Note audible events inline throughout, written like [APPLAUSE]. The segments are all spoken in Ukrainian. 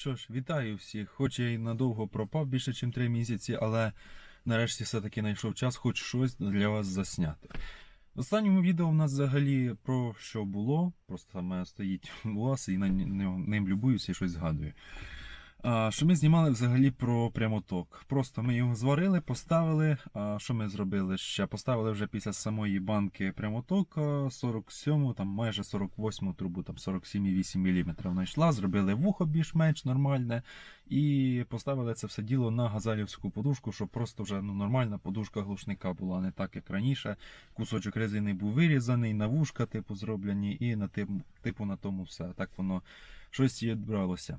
Що ж, вітаю всіх. Хоч я й надовго пропав більше, ніж 3 місяці, але нарешті все-таки знайшов час хоч щось для вас засняти. В останньому відео в нас взагалі про що було, просто саме стоїть у вас і на ним любуюся і щось згадую. Що ми знімали взагалі про прямоток. Просто ми його зварили, поставили. А що ми зробили ще? Поставили вже після самої банки прямотока 47, там майже 48 трубу, там 47,8 мм вона йшла, зробили вухо більш-менш нормальне і поставили це все діло на газалівську подушку, щоб просто вже ну, нормальна подушка глушника була, не так як раніше. Кусочок резини був вирізаний, на вушка типу зроблені, і на типу, типу на тому все. Так воно щось відбралося.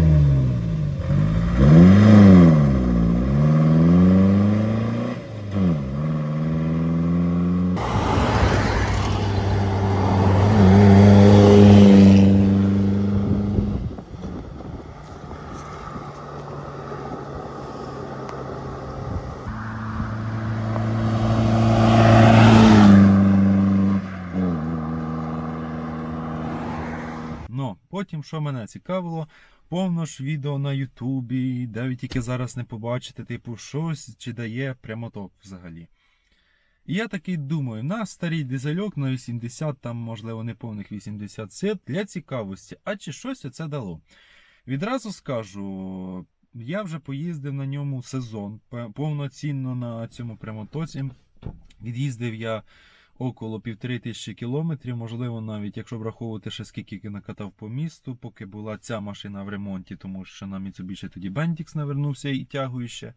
потім, що мене цікавило, повно ж відео на Ютубі, де ви тільки зараз не побачите, типу, щось чи дає прямоток взагалі. І я такий думаю, на старий дизельок на 80, там, можливо, неповних 80 сил для цікавості, а чи щось оце дало? Відразу скажу, я вже поїздив на ньому сезон повноцінно на цьому прямотоці. Від'їздив я около півтори тисячі кілометрів, можливо, навіть якщо враховувати ще скільки накатав по місту, поки була ця машина в ремонті, тому що на Mitsubishi тоді Bendix навернувся і тягує ще.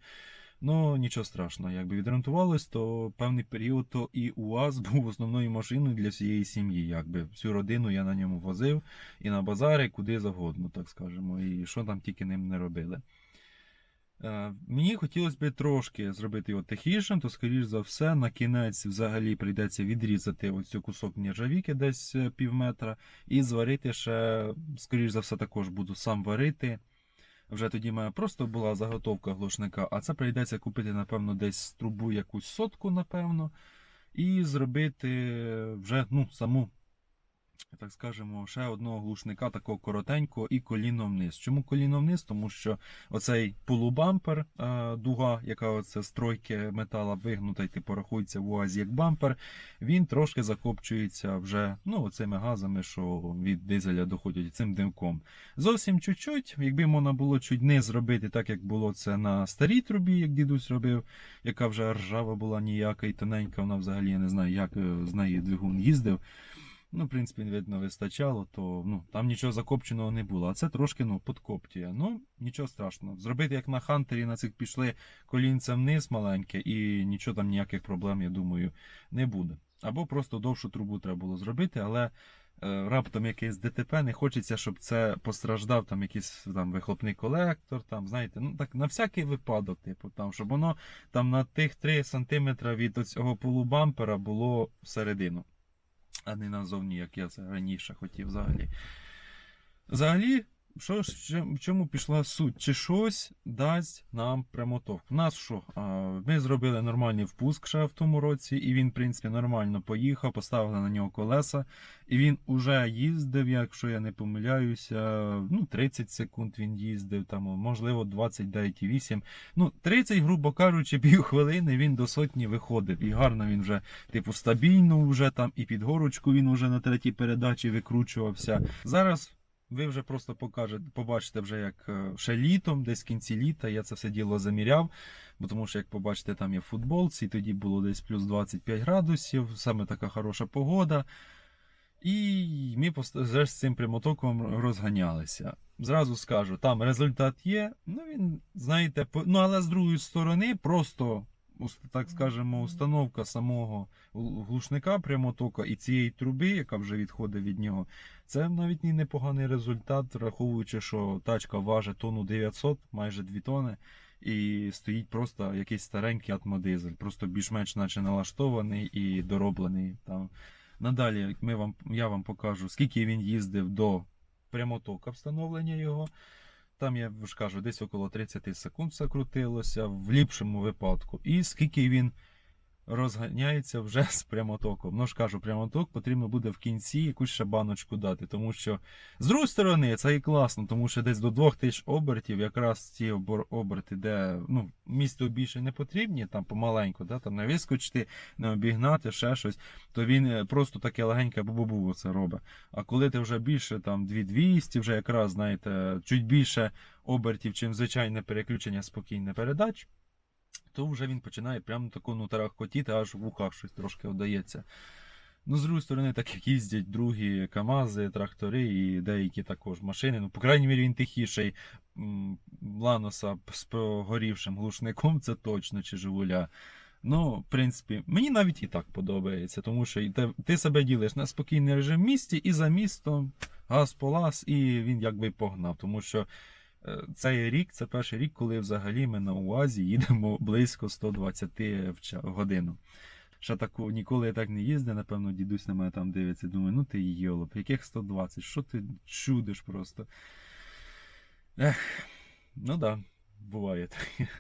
Ну, нічого страшного, якби відремонтувалось, то певний період то і УАЗ [LAUGHS] був основною машиною для всієї сім'ї. Якби всю родину я на ньому возив і на базари, куди завгодно, так скажемо, і що там тільки ним не робили. Е, Мені хотілося б трошки зробити його тихішим, то, скоріш за все, на кінець взагалі прийдеться відрізати оцю кусок нержавіки десь е, пів метра і зварити ще, скоріш за все, також буду сам варити. Вже тоді в просто була заготовка глушника, а це прийдеться купити, напевно, десь трубу якусь сотку, напевно, і зробити вже ну, саму, так скажемо, ще одного глушника такого коротенького і коліно вниз. Чому коліно вниз? Тому що оцей полубампер, е, дуга, яка оце стройки метала вигнута, і типу рахується в УАЗі як бампер, він трошки закопчується вже ну, оцими газами, що від дизеля доходять цим димком. Зовсім чуть-чуть, якби можна було чуть не зробити, так як було це на старій трубі, як дідусь робив, яка вже ржава була ніяка і тоненька, вона взагалі я не знаю, як е, з неї двигун їздив. Ну, в принципі, видно, вистачало, то ну, там нічого закопченого не було. А це трошки ну, подкоптює. Ну, нічого страшного. Зробити як на Хантері, на цих пішли колінця вниз маленьке, і нічого там ніяких проблем, я думаю, не буде. Або просто довшу трубу треба було зробити, але е, раптом якийсь ДТП, не хочеться, щоб це постраждав там якийсь там вихлопний колектор, там, знаєте, ну так на всякий випадок, типу, там, щоб воно там на тих 3 см від цього полубампера було всередину а не назовні, як я це раніше хотів взагалі. Взагалі, що ж, в чому пішла суть? Чи щось дасть нам прямоток? У нас що? Ми зробили нормальний впуск ще в тому році, і він, в принципі, нормально поїхав, поставили на нього колеса, і він уже їздив, якщо я не помиляюся, ну, 30 секунд він їздив, там, можливо, 29,8. Ну, 30, грубо кажучи, [LAUGHS] півхвилини він до сотні виходив. І гарно він вже, типу, стабільно вже там, і під горочку він вже на третій передачі викручувався. Зараз. Ви вже просто покажете, побачите вже як е, ще літом, десь в кінці літа я це все діло заміряв. Бо тому що, як побачите, там є футболці, тоді було десь плюс 25 градусів, саме така хороша погода. І ми вже з цим прямотоком розганялися. Зразу скажу, там результат є. Ну він, знаєте, ну але з другої сторони, просто так скажемо, установка самого глушника прямотока і цієї труби, яка вже відходить від нього, це навіть і непоганий результат, враховуючи, що тачка важить тонну 900, майже 2 тони, і стоїть просто якийсь старенький атмодизель, просто більш-менш наче налаштований і дороблений. Там. Надалі ми вам, я вам покажу, скільки він їздив до прямотока встановлення його. Там я вже кажу, десь около 30 секунд все крутилося в ліпшому випадку. І скільки він розганяється вже [LAUGHS] з прямотоком. Ну ж кажу, прямоток потрібно буде в кінці якусь ще баночку дати, тому що з другої сторони це і класно, тому що десь до 2000 обертів, якраз ці оберти, де ну, місту більше не потрібні, там помаленьку, да, там не вискочити, не обігнати, ще щось, то він е, просто таке легеньке бу-бу-бу це робить. А коли ти вже більше там 2200, вже якраз, знаєте, чуть більше обертів, чим звичайне переключення спокійне передач, то вже він починає прямо таку ну, тарахкотіти, аж в ухах щось трошки вдається. Ну, з другої сторони, так як їздять другі КАМАЗи, трактори і деякі також машини. Ну, по крайній мірі, він тихіший Ланоса з погорівшим глушником, це точно, чи Жигуля. Ну, в принципі, мені навіть і так подобається, тому що ти себе ділиш на спокійний режим в місті, і за містом газ полаз, і він якби погнав. Тому що цей рік це перший рік, коли взагалі ми на УАЗі їдемо [LAUGHS] близько 120 в годину. Ще таку ніколи я так не їздив, напевно, дідусь на мене там дивиться. Думаю, ну ти йолоп, яких 120? Що ти чудиш просто? Ех, ну да, буває таке. [LAUGHS]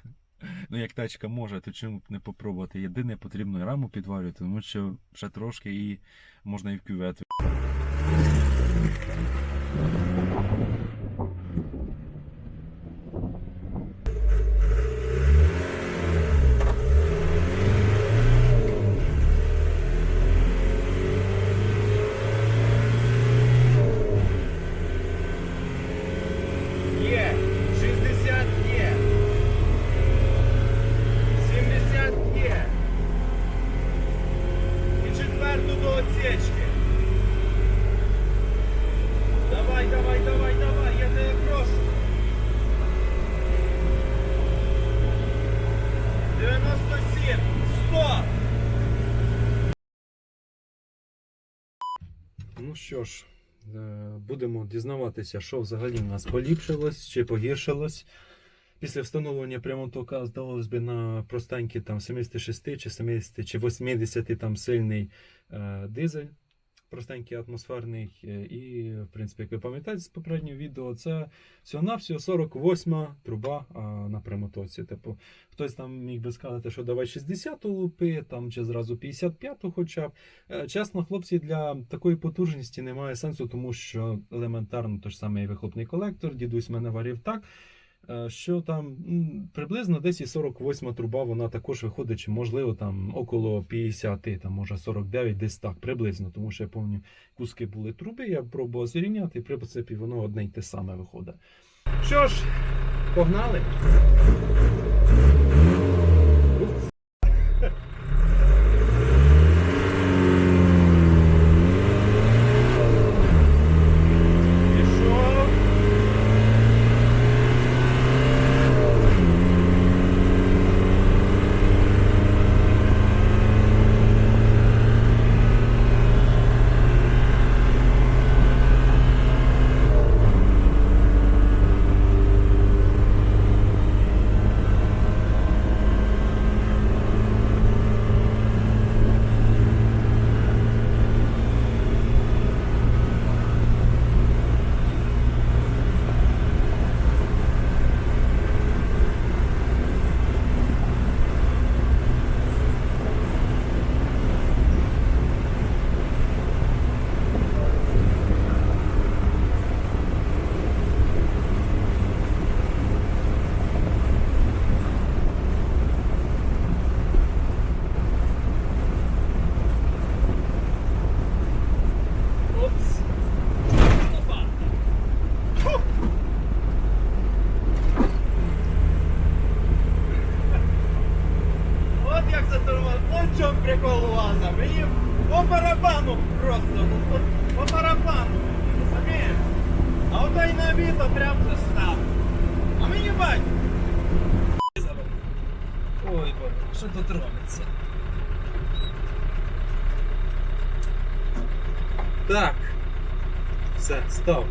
Ну, як тачка може, то чому б не попробувати? Єдине потрібно раму підварювати, тому що ще трошки і можна і в кювет. Є, 60 є. 70 є. І четверту до отсечки. Давай, давай, давай, давай, я тебе прошу. 97, 100. Ну що ж, е, будемо дізнаватися, що взагалі в нас поліпшилось чи погіршилось. Після встановлення прямотока, здавалось би, на простенький там 76 чи 70 чи 80 там сильний е, дизель, простенький атмосферний. е, І, в принципі, як ви пам'ятаєте з попереднього відео, це всього-навсього 48-ма труба а, на прямотоці. Типу, хтось там міг би сказати, що давай 60-ту лупи, там, чи зразу 55-ту хоча б. Е, Чесно, хлопці, для такої потужності немає сенсу, тому що елементарно той ж самий вихлопний колектор, дідусь мене варив так. Е, Що там приблизно десь і 48 труба, вона також виходить, чи можливо там около 50, там може 49, десь так, приблизно, тому що я пам'ятаю, куски були труби, я пробував зрівняти, і при принципі воно одне й те саме виходить. Що ж, погнали? Пішов. Опс. Опа. Фу. От як затормозив. От в чому прикол у вас. Мені по барабану просто. ну, По, по барабану. Розумієш? А ото й на віто прям вже став. А мені бать. Ой, боже, що тут робиться? Так. Все, став.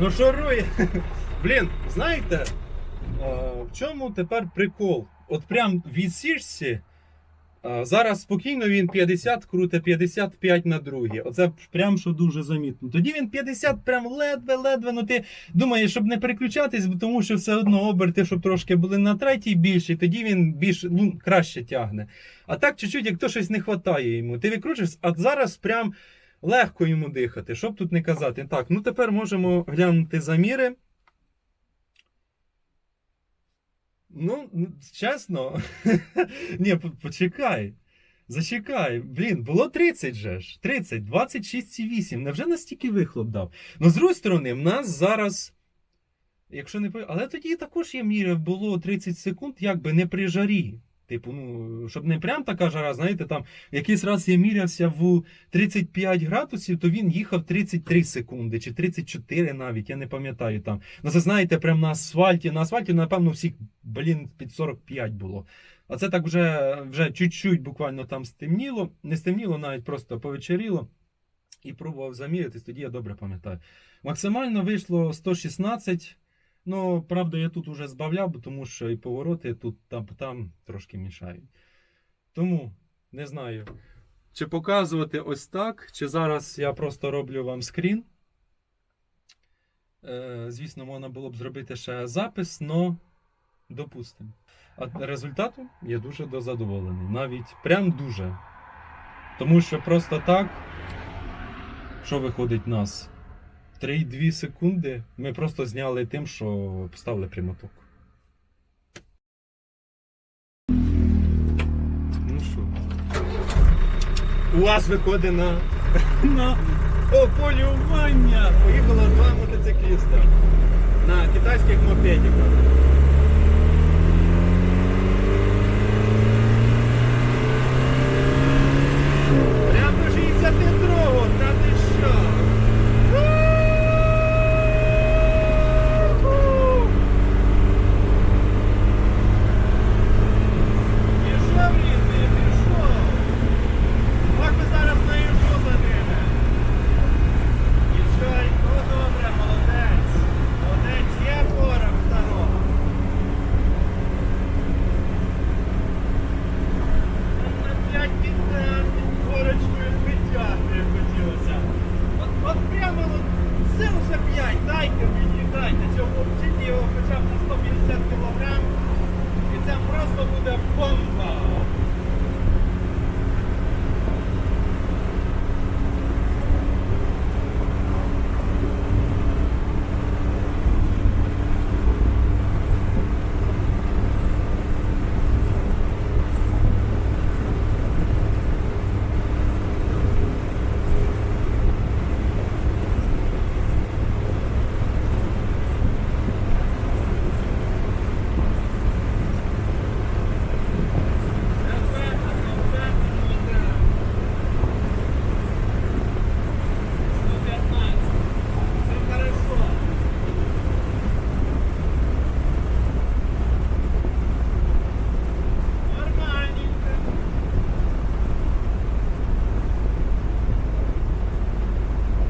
Ну шарує. [LAUGHS] Блін, знаєте, е, в чому тепер прикол? От прям від сішці А, Зараз спокійно він 50 круте, 55 на другі. Оце прям що дуже замітно. Тоді він 50 прям ледве-ледве. Ну ти думаєш, щоб не переключатись, тому що все одно оберти, щоб трошки були на третій більші, тоді він більш ну, краще тягне. А так чуть-чуть, як то щось не вистачає йому. Ти викручуєш, а зараз прям легко йому дихати. Щоб тут не казати. Так, ну тепер можемо глянути заміри. Ну, чесно, [LAUGHS] ні, почекай. Зачекай, блін, було 30 же ж. 30, 26,8. Невже настільки вихлоп дав? Ну, з другої сторони, в нас зараз. Якщо не Але тоді також я міряв, було 30 секунд, якби не при жарі. Типу, ну, щоб не прям така жара, знаєте, там якийсь раз я мірявся в 35 градусів, то він їхав 33 секунди, чи 34 навіть, я не пам'ятаю там. Ну, це знаєте, прям на асфальті. На асфальті, напевно, всіх, блін, під 45 було. А це так вже, вже чуть-чуть буквально там стемніло. Не стемніло, навіть просто повечеріло. І пробував замірятись, тоді я добре пам'ятаю. Максимально вийшло 116. Ну, правда, я тут уже збавляв, тому що і повороти тут там, там трошки мішають. Тому не знаю, чи показувати ось так, чи зараз я просто роблю вам скрін. Е, звісно, можна було б зробити ще запис, но допустимо. А результатом я дуже дозадоволений. Навіть прям дуже. Тому що просто так, що виходить нас? 3,2 секунди ми просто зняли тим, що поставили прямоток. Ну що? У вас виходить на, на ополювання. Поїхало два мотоцикліста на китайських мопедиках. Прям до 62-го, та ти що? У-ху! Пішов рідний, пішов. Як ви зараз наїжджу за ними? Їжджай, ну добре, молодець. Молодець, є порох старого. На п'ять підтягти, корочкою витягти хотілося. От, от прямо от, сил ще п'ять, дайте мені, дайте. Цього вчити його хоча б на 150 кілограм. І це просто буде бомба.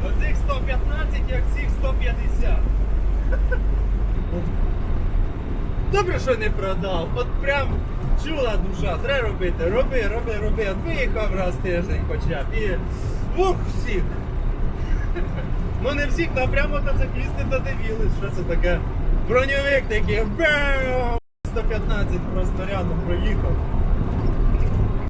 Оцих 115, як цих 150. Добре, що не продав. От прям чула душа, треба робити. Роби, роби, роби. От виїхав раз тиждень хоча б. І ух, всіх. Ну не всіх, та прямо мотоциклісти додивились, що це таке. Броньовик такий. Бау! 115 просто рядом проїхав.